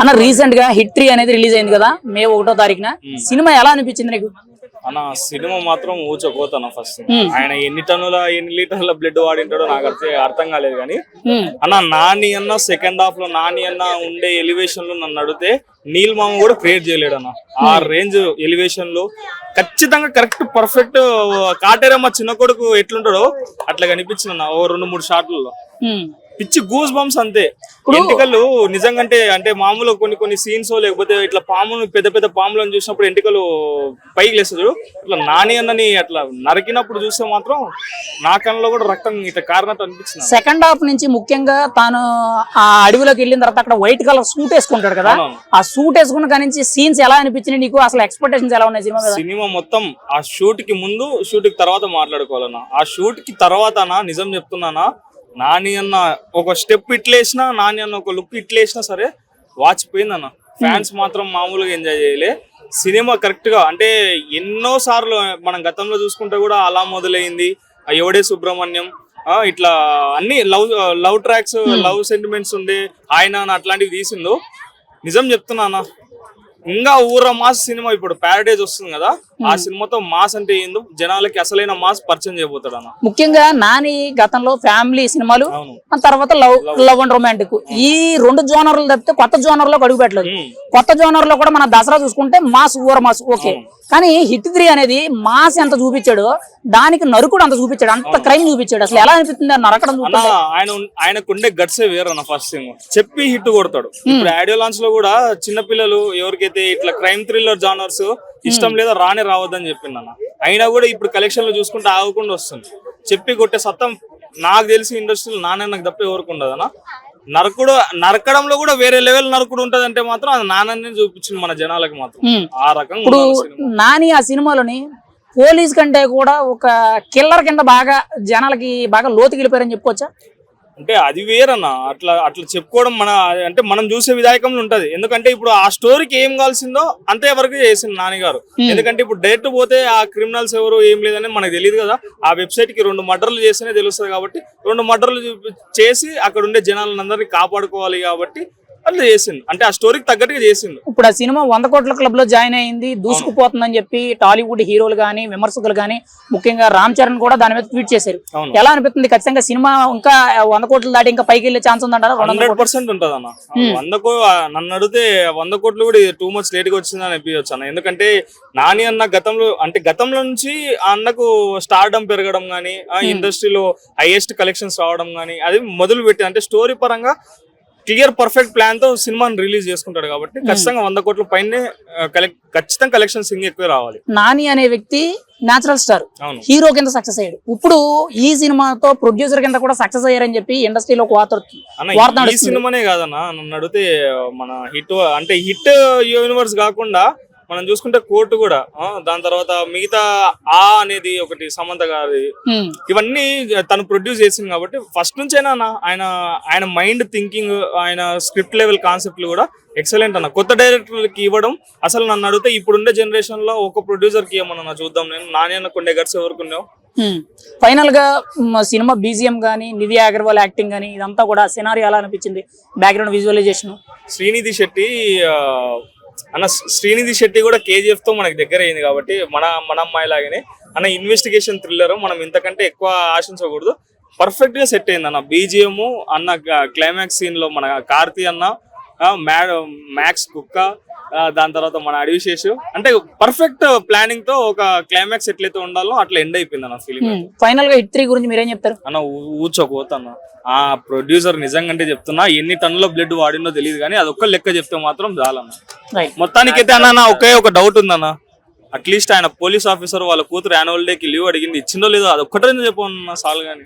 అన్న రీసెంట్గా hit three అనేది రిలీజ్ అయింది కదా మే ఒకటో తారీఖున. సినిమా ఎలా అనిపించింది నీకు? అన్న సినిమా మాత్రం ఊచకోతాను ఫస్ట్ ఆయన ఎన్ని టన్నుల ఎన్ని లీటర్ల బ్లడ్ వాడింటాడో నాకు అర్థం అర్థం కాలేదు కానీ. హ్మ్. అన్న నాని అన్న సెకండ్ హాఫ్లో నాని అన్న ఉండే ఎలివేషన్లో నన్ను అడిగితే నీల్ మామ కూడా క్రియేట్ చేయలేడు అన్న. ఆ రేంజ్ ఎలివేషన్లో ఖచ్చితంగా కరెక్ట్ పర్ఫెక్ట్ కాటేరమ్మ చిన్న కొడుకు ఎట్లుంటాడో అట్లా కనిపించింది అన్న ఓ రెండు మూడు షాట్లలో. పిచ్చి గూస్ బంప్స్ అంతే. ఎంటికలు నిజంగా అంటే అంటే మామూలు కొన్ని కొన్ని సీన్స్ లేకపోతే ఇట్లా పాములు పెద్ద పెద్ద పాములను చూసినప్పుడు ఎంటికలు పైకి లేస్తుంది చూడు. ఇట్లా నాని అన్నని అట్లా నరికినప్పుడు చూస్తే మాత్రం నా కళ్ళలో కూడా రక్తం ఇట్లా కారినట్టు అనిపించింది సెకండ్ హాఫ్ నుంచి ముఖ్యంగా తాను ఆ అడవిలోకి వెళ్ళిన తర్వాత అక్కడ వైట్ కలర్ సూట్ వేసుకుంటాడు కదా. ఆ సూట్ వేసుకున్న కాడి నుంచి సీన్స్ ఎలా అనిపించినాయి నీకు? అసలు ఎక్స్పెక్టేషన్స్ ఎలా ఉన్నాయి సినిమా సినిమా మొత్తం ఆ షూట్కి ముందు షూట్కి తర్వాత మాట్లాడుకోవాలన్నా. ఆ షూట్కి తర్వాత నిజం చెప్తున్నానా? నాని అన్న ఒక స్టెప్ ఇట్లేసినా నాని అన్న ఒక లుక్ ఇట్లేసినా సరే వాచిపోయిందన్న ఫ్యాన్స్ మాత్రం మామూలుగా ఎంజాయ్ చేయలే. సినిమా కరెక్ట్గా అంటే ఎన్నో సార్లు మనం గతంలో చూసుకుంటే కూడా అలా మొదలైంది. ఆ ఎవడే సుబ్రహ్మణ్యం ఆ, ఇట్లా అన్ని love love tracks love sentiments ఉండే ఆయన అట్లాంటివి తీసిండు. నిజం చెప్తున్నానా ఇంకా ఊర మాస్ సినిమా ఇప్పుడు ప్యారడైజ్ వస్తుంది కదా ఆ సినిమాతో మాస్ అంటే ఏందో జనాలకి అసలైన మాస్ పరిచయం చేయబోతాడు అన్న. ముఖ్యంగా నాని గతంలో ఫ్యామిలీ సినిమాలు తర్వాత లవ్ లవ్. And romantic. ఈ రెండు జోనర్లు తప్పితే కొత్త జోనర్లో అడుగు పెట్టలేదు. ఉమ్. కొత్త జోనర్లో కూడా మన దసరా చూసుకుంటే మాస్ ఊర మాస్ ఓకే. కానీ హిట్ త్రీ అనేది మాస్ ఎంత చూపించాడు దానికి నరుకుడు అంత చూపించాడు. అంత క్రైమ్ చూపించాడు. అసలు ఎలా అనిపిస్తుంది నరకడం అన్న ఆయన ఉన్- ఆయనకు ఉండే గట్సే వేరన్న ఫస్ట్ థింగ్. చెప్పి హిట్ కొడతాడు. ఇప్పుడు ఆడియో లాంచ్లో కూడా చిన్న పిల్లలు ఎవరికైతే ఇట్లా క్రైమ్ థ్రిల్లర్ జానర్స్ ఇష్టం లేదా రానే రావద్దని చెప్పింది అన్న. అయినా కూడా ఇప్పుడు కలెక్షన్లో చూసుకుంటే ఆగకుండా వస్తుంది. చెప్పి కొట్టే సత్తం నాకు తెలిసి ఇండస్ట్రీలో నాన్న నాకు తప్ప ఎవరికి అన్న. నరకుడు నరకడంలో కూడా వేరే లెవెల్ నరకుడు ఉంటది అంటే మాత్రం అది నాన్ననే చూపించింది మన జనాలకి మాత్రం. ఆ రకంగా ఇప్పుడు. నాని ఆ సినిమాలోని పోలీస్ కంటే కూడా ఒక కిల్లర్ కింద బాగా జనాలకి బాగా లోతుకి వెళ్ళిపోయారని చెప్పుకోవచ్చా అంటే అది వేరన్న. అట్లా అట్లా చెప్పుకోవడం మన అంటే మనం చూసే విధాయకంలో ఉంటది. ఎందుకంటే ఇప్పుడు ఆ స్టోరీకి ఏం కావాల్సిందో అంతే వరకు చేసింది నాన్నగారు ఎందుకంటే ఇప్పుడు డైరెక్ట్ పోతే ఆ క్రిమినల్స్ ఎవరు ఏం లేదని మనకు తెలియదు కదా. ఆ వెబ్సైట్కి రెండు మర్డర్లు చేస్తేనే తెలుస్తుంది కాబట్టి రెండు మర్డర్లు చేసి అక్కడ ఉండే జనాలను అందరినీ కాపాడుకోవాలి కాబట్టి అట్లా చేసింది అంటే ఆ స్టోరీకి తగ్గట్టుగా చేసింది ఇప్పుడు ఆ సినిమా వంద కోట్ల క్లబ్లో జాయిన్ అయింది దూసుకుపోతుందని చెప్పి టాలీవుడ్ హీరోలు కానీ విమర్శకులు కానీ ముఖ్యంగా రామ్ చరణ్ కూడా దాని మీద ట్వీట్ చేశారు. ఎలా అనిపిస్తుంది? ఖచ్చితంగా సినిమా ఇంకా వంద కోట్లు దాటి ఇంకా పైకి వెళ్ళే ఛాన్స్ ఉందంటారా? వందల హండ్రెడ్? పర్సెంట్ ఉంటది అన్న వంద నన్ను అడిగితే వంద కోట్లు కూడా టూ మచ్ లేట్గా వచ్చిందని అనిపించచ్చు అన్న. ఎందుకంటే నాని అన్న గతంలో అంటే గతంలో నుంచి అన్నకు స్టార్డమ్ పెరగడం గానీ ఇండస్ట్రీలో హైయెస్ట్ కలెక్షన్స్ రావడం గానీ అది మొదలు పెట్టి అంటే స్టోరీ పరంగా క్లియర్ పర్ఫెక్ట్ ప్లాన్తో సినిమాని రిలీజ్ చేసుకుంటాడు కాబట్టి ఖచ్చితంగా వంద కోట్ల పైనే ఖచ్చితంగా కలెక్షన్స్ ఇంకా ఎక్కువ రావాలి. నాని అనే వ్యక్తి నేచురల్ స్టార్ హీరో కింద సక్సెస్ అయ్యాడు. ఇప్పుడు ఈ సినిమాతో ప్రొడ్యూసర్ కింద కూడా సక్సెస్ అయ్యారని చెప్పి ఇండస్ట్రీలో వార్త సినిమానే కాదన్న నన్ను అడిగితే మన హిట్ అంటే హిట్ యూనివర్స్ కాకుండా మనం చూసుకుంటే కోర్టు కూడా దాని తర్వాత మిగతా ఆ అనేది ఒకటి సమంత గారి. ఇవన్నీ తను ప్రొడ్యూస్ చేసింది కాబట్టి ఫస్ట్ నుంచైనా ఆయన ఆయన మైండ్ థింకింగ్ ఆయన స్క్రిప్ట్ లెవెల్ కాన్సెప్ట్లు కూడా ఎక్సలెంట్ అన్న. కొత్త డైరెక్టర్కి ఇవ్వడం అసలు నన్ను అడిగితే ఇప్పుడుండే జనరేషన్లో ఒక ప్రొడ్యూసర్కి ఏమన్నా చూద్దాం. నేను నాని అన్న కొండే గట్స్ ఎవరికి ఉన్నావు హ్మ్. ఫైనల్గా సినిమా బీజిఎం గానీ నివ్యా అగర్వాల్ యాక్టింగ్ గానీ ఇదంతా కూడా సినారీ ఎలా అనిపించింది? బ్యాక్గ్రౌండ్ విజువలైజేషన్ శ్రీనిధి శెట్టి అన్న శ్రీనిధి శెట్టి కూడా కేజీఎఫ్తో మనకి దగ్గర అయింది కాబట్టి మన మన అమ్మాయి లాగానే. అన్న ఇన్వెస్టిగేషన్ థ్రిల్లర్ మనం ఇంతకంటే ఎక్కువ ఆశించకూడదు. పర్ఫెక్ట్గా సెట్ అయింది అన్న. బీజిఎం అన్న క్లైమాక్స్ సీన్లో మన కార్తీ అన్న మ్యాడ్ మ్యాక్స్ కుక్క దాని తర్వాత మన అడివిశేషు. అంటే పర్ఫెక్ట్ ప్లానింగ్తో ఒక క్లైమాక్స్ ఎట్లయితే ఉండాలో అట్లా ఎండ్ అయిపోయింది అన్న ఫిలిం ఫైనల్గా హిట్ త్రీ గురించి మీరేం చెప్తారు? అన్న ఊచోకోతన్న ఆ ప్రొడ్యూసర్ నిజంగా అంటే చెప్తున్నా ఎన్ని టన్నుల బ్లడ్ వాడిందో తెలియదు కానీ అది ఒక్క లెక్క చెప్తే మాత్రం చాలన్న మొత్తానికి మొత్తానికైతే అన్న నా ఒకే ఒక డౌట్ ఉందన్న అట్లీస్ట్ ఆయన పోలీస్ ఆఫీసర్ వాళ్ళ కూతురు యాన్యువల్ డేకి లీవ్ అడిగింది. ఇచ్చిందో లేదో అది ఒక్కటే చెప్పన్న సాల్ కానీ